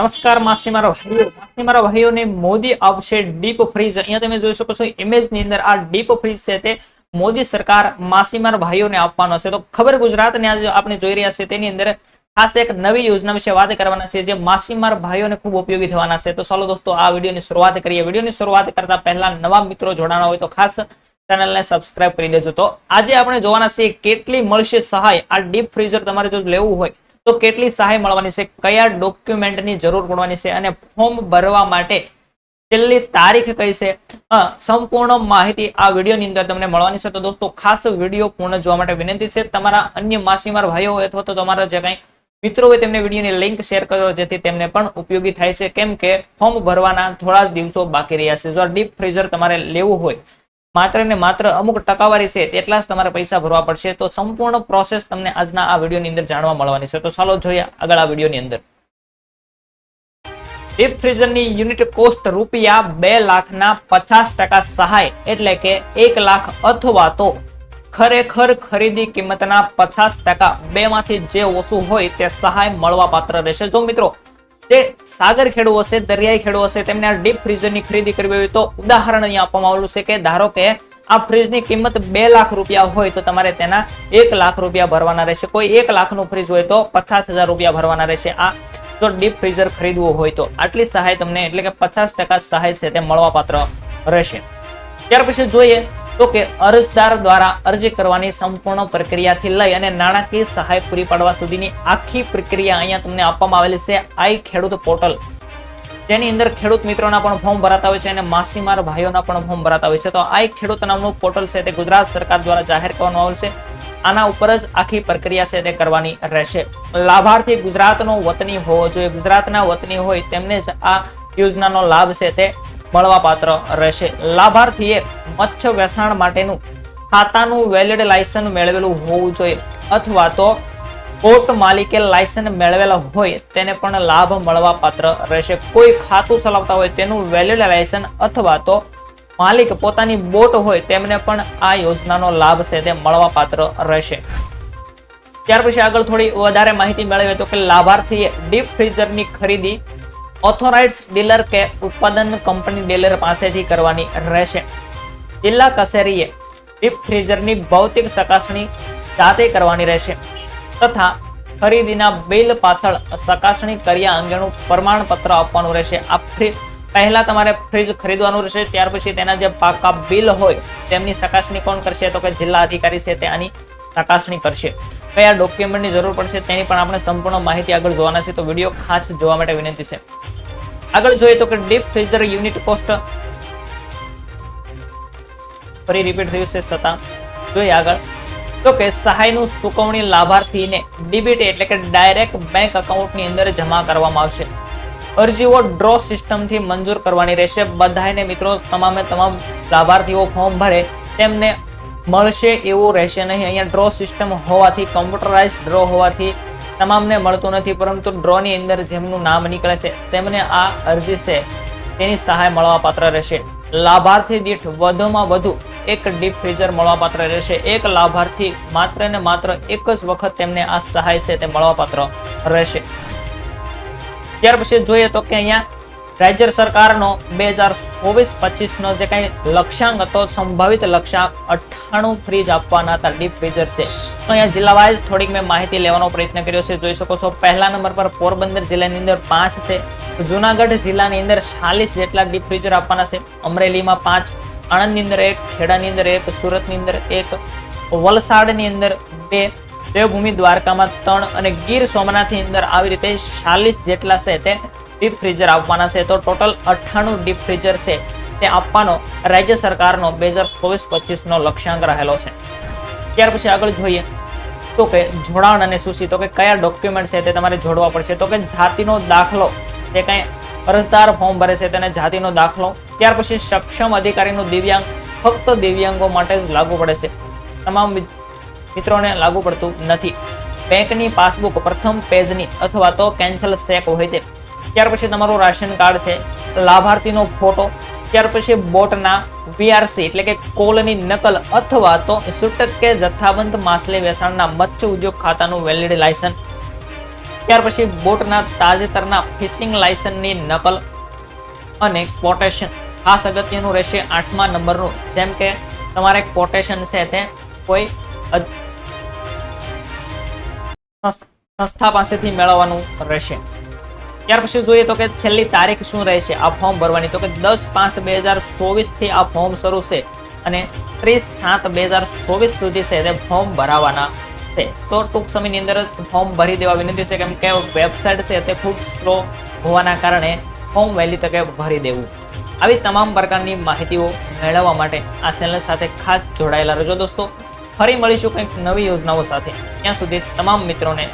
નમસ્કાર માસીમારા ભાઈઓ. માસીમારા ભાઈઓને મોદી આપશે ડીપ ફ્રીજ અહીંયા તમે જોઈ શકો છો ઇમેજની અંદર આ ડીપ ફ્રીજ છે તે મોદી સરકાર માસીમાર ભાઈઓને આપવાનો છે. તો ખબર ગુજરાતને આજે આપણે જોઈ રહ્યા છે તેની અંદર ખાસ એક નવી યોજના વિશે વાત કરવાના છે, જે માસીમાર ભાઈઓને ખૂબ ઉપયોગી થવાના છે. તો ચાલો દોસ્તો, આ વિડીયોની શરૂઆત કરીએ. વિડીયોની શરૂઆત કરતા પહેલા નવા મિત્રો જોડાણા હોય તો ખાસ ચેનલને સબસ્ક્રાઇબ કરી દેજો. તો આજે આપણે જોવાના છીએ, કેટલી મળશે સહાય? આ ડીપ ફ્રીઝર તમારે જો લેવું હોય તો કેટલી સહાય મળવાની છે? કયા ડોક્યુમેન્ટની જરૂર પડવાની છે? અને ફોર્મ ભરવા માટે છેલ્લી તારીખ કઈ છે? સંપૂર્ણ માહિતી આ વિડીયોની અંદર તમને મળવાની છે. તો દોસ્તો, ખાસ વીડિયો પૂર્ણ જોવા માટે વિનંતી છે. તમારા અન્ય માસીમાર ભાઈઓ અથવા તો તમારા જે કંઈ મિત્રો હોય તેમને વિડીયોની લિંક શેર કરો, જેથી તેમને પણ ઉપયોગી થાય છે. કેમ કે ફોર્મ ભરવાના થોડા જ દિવસો બાકી રહ્યા છે. જો ડીપ ફ્રીઝર તમારે લેવું હોય માત્ર ને માત્ર અમુક ટકાવારી છે તેટલા જ તમારે પૈસા ભરવા પડશે. તો સંપૂર્ણ પ્રોસેસ તમને આજના આ વિડીયોની અંદર જાણવા મળવાની છે. તો ચાલો જોઈએ આગળ આ વિડીયોની અંદર. ડીપ ફ્રીઝરની યુનિટ કોસ્ટ રૂપિયા બે લાખના પચાસ ટકા સહાય એટલે કે એક લાખ અથવા તો ખરેખર ખરીદી કિંમતના પચાસ ટકા બે માંથી જે ઓછું હોય તે સહાય મળવા પાત્ર રહેશે. જો મિત્રો જે સાગર ખેડૂ હશે, દરિયાઈ ખેડૂ હશે, તેમને આ ડીપ ફ્રીઝરની ખરીદી કરવી હોય તો ઉદાહરણ અહીંયા આપવામાં આવેલું છે કે ધારો કે આ ફ્રીજની કિંમત બે લાખ રૂપિયા હોય તો તમારે તેના એક લાખ રૂપિયા ભરવાના રહેશે. કોઈ એક લાખનું ફ્રીજ હોય તો પચાસ હજાર રૂપિયા ભરવાના રહેશે. આ જો ડીપ ફ્રીઝર ખરીદવું હોય તો આટલી સહાય તમને એટલે કે પચાસ ટકા સહાય છે તે મળવાપાત્ર રહેશે. ત્યાર પછી જોઈએ તો કે અરજદાર દ્વારા અરજી કરવાની સંપૂર્ણ પ્રક્રિયાથી લઈ અને નાણાકીય સહાય પૂરી પાડવા સુધીની આખી પ્રક્રિયા અહીંયા તમને આપવામાં આવેલી છે આઈ ખેડૂત પોર્ટલ. જેની અંદર ખેડૂત મિત્રોના પણ ફોર્મ ભરાતા હોય છે અને માસીમાર ભાઈઓના પણ ફોર્મ ભરાતા હોય છે. તો આઈ ખેડૂત નામનું પોર્ટલ છે તે ગુજરાત સરકાર દ્વારા જાહેર કરવામાં આવેલ છે. આના ઉપર જ આખી પ્રક્રિયા છે તે કરવાની રહેશે. લાભાર્થી ગુજરાતનો વતની હોવો જોઈએ. ગુજરાતના વતની હોય તેમને જ આ યોજનાનો લાભ છે તે મળવા પાત્ર રહેશે. લાભાર્થીએ મત્સ્ય વેચાણ માટેનું ખાતાનું વેલિડ લાયસન્સ મેળવેલું હોવું જોઈએ અથવા તો બોટ માલિકે લાયસન્સ મેળવેલા હોય તેને પણ લાભ મળવાપાત્ર રહેશે. કોઈ ખાતું ચલાવતા હોય તેનું વેલિડ લાયસન્સ અથવા તો માલિક પોતાની બોટ હોય તેમને પણ આ યોજનાનો લાભ છે તે મળવાપાત્ર રહેશે. ત્યાર પછી આગળ થોડી વધારે માહિતી મેળવીએ તો કે લાભાર્થીએ ડીપ ફ્રીઝરની ખરીદી ઓથોરાઇઝ ડીલર કે ઉત્પાદન કંપની ડીલર પાસેથી કરવાની રહેશે. જિલ્લા કચેરીએ ડીપ ફ્રીઝરની ભૌતિક ચકાસણી જાતે કરવાની રહેશે તથા ખરીદીના બિલ પાછળ ચકાસણી કર્યા અંગેનું પ્રમાણપત્ર આપવાનું રહેશે. આ ફ્રી પહેલાં તમારે ફ્રીજ ખરીદવાનું રહેશે, ત્યાર પછી તેના જે પાકા બિલ હોય તેમની ચકાસણી કોણ કરશે તો કે જિલ્લા અધિકારી છે તે આની ચકાસણી કરશે. કયા ડોક્યુમેન્ટની જરૂર પડશે તેની પણ આપણે સંપૂર્ણ માહિતી આગળ જોવાના છે, તો વીડિયો ખાસ જોવા માટે વિનંતી છે. આગળ જોઈએ તો કે ડીપ ફ્રીઝર યુનિટ કોસ્ટ ફરી રિપીટ થયું છે છતાં જોઈએ આગળ. તો કે સહાયનું ચૂકવણી લાભાર્થીને ડીબીટી એટલે કે ડાયરેક્ટ બેંક એકાઉન્ટની અંદર જમા કરવામાં આવશે. અરજીઓ ડ્રો સિસ્ટમથી મંજૂર કરવાની રહેશે. બધાને મિત્રો, તમામે તમામ લાભાર્થીઓ ફોર્મ ભરે. તેમને મળશે એવું રહેશે નહીં. અહીંયા ડ્રો સિસ્ટમ હોવાથી કમ્પ્યુટરાઇઝ ડ્રો હોવાથી તમામને મળતું નથી, પરંતુ ડ્રોની અંદર જેમનું નામ નીકળે છે, તેમને આ અરજી છે, તેની સહાય મળવા પાત્ર રહેશે. લાભાર્થી દીઠ વધુમાં વધુ એક ડીપ ફ્રીઝર મળવા પાત્ર રહેશે. એક લાભાર્થી માત્ર ને માત્ર એક જ વખત તેમને આ સહાય છે, તે મળવા પાત્ર રહેશે. ત્યાર પછી જોઈએ તો કે અહીંયા રાજ્ય સરકારનો બે હજાર ચોવીસ પચીસ નો જે કઈ લક્ષ્યાંક હતો, સંભવિત લક્ષ્યાંક અઠ્ઠાણું ફ્રીજ આપવાના હતા, ડીપ ફ્રીઝર છે. તો અહીંયા જિલ્લા વાઇઝ થોડીક મેં માહિતી લેવાનો પ્રયત્ન કર્યો છે. જોઈ શકો છો, પહેલા નંબર પર પોરબંદર જિલ્લાની અંદર પાંચ છે. જુનાગઢ જિલ્લાની અંદર ચાલીસ જેટલા ડીપ ફ્રીઝર આપવાના છે. અમરેલીમાં પાંચ, આણંદની અંદર એક, ખેડાની અંદર એક, સુરતની અંદર એક, વલસાડની અંદર બે, દેવભૂમિ દ્વારકામાં ત્રણ અને ગીર સોમનાથની અંદર આવી રીતે ચાલીસ જેટલા છે તે ડીપ ફ્રીઝર આપવાના છે. તો ટોટલ અઠ્ઠાણું ડીપ ફ્રીઝર છે તે આપવાનો રાજ્ય સરકારનો બે હજાર ચોવીસ પચીસનો લક્ષ્યાંક રહેલો છે. ત્યાર પછી આગળ જોઈએ. તો કે જોડાણ અને સૂચિ તો કે કયા ડોક્યુમેન્ટ છે તે તમારે જોડવા પડશે? તો કે જાતિનો દાખલો, તે કંઈ અરજદાર ફોર્મ ભરે છે તેને જાતિનો દાખલો. ત્યાર પછી સક્ષમ અધિકારીનું દિવ્યાંગ, ફક્ત દિવ્યાંગો માટે જ લાગુ પડે છે. તમામ મિત્રોને લાગુ પડતું નથી. બેંકની પાસબુક પ્રથમ પેજની અથવા તો કેન્સલ ચેક હોય તે. ત્યાર પછી તમારું રાશન કાર્ડ છે, લાભાર્થીનો ફોટો ત્યાર પછી બોટના વીઆરસી એટલે કે કોલની નકલ અથવા તો છૂટક કે જથ્થાબંધ માછલી વેચાણના મત્સ્ય ઉદ્યોગ ખાતાનું વેલિડ લાયસન્સ ત્યાર પછી બોટના તાજેતરના ફિશિંગ લાયસન્સની નકલ અને કોટેશન ખાસ અગત્યનું રહેશે આઠમા નંબરનું. જેમ કે તમારે કોટેશન છે તે કોઈ સંસ્થા પાસેથી મેળવવાનું રહેશે. ત્યાર પછી જોઈએ તો કે છેલ્લી તારીખ શું રહેશે? આ ફોર્મ ભરવાની તો કે દસ પાંચ બે હજાર ચોવીસથી આ ફોર્મ શરૂ છે અને ત્રીસ સાત બે હજાર ચોવીસ સુધી છે તે ફોર્મ ભરાવાના છે. તો ટૂંક સમયની અંદર જ ફોર્મ ભરી દેવા વિનંતી છે કેમ કે વેબસાઇટ છે તે ખૂબ સ્લો હોવાના કારણે ફોર્મ વહેલી તકે ભરી દેવું. આવી તમામ પ્રકારની માહિતીઓ મેળવવા માટે આ ચેનલ સાથે ખાસ જોડાયેલા રહેજો દોસ્તો. ફરી મળીશું કંઈક નવી યોજનાઓ સાથે. ત્યાં સુધી તમામ મિત્રોને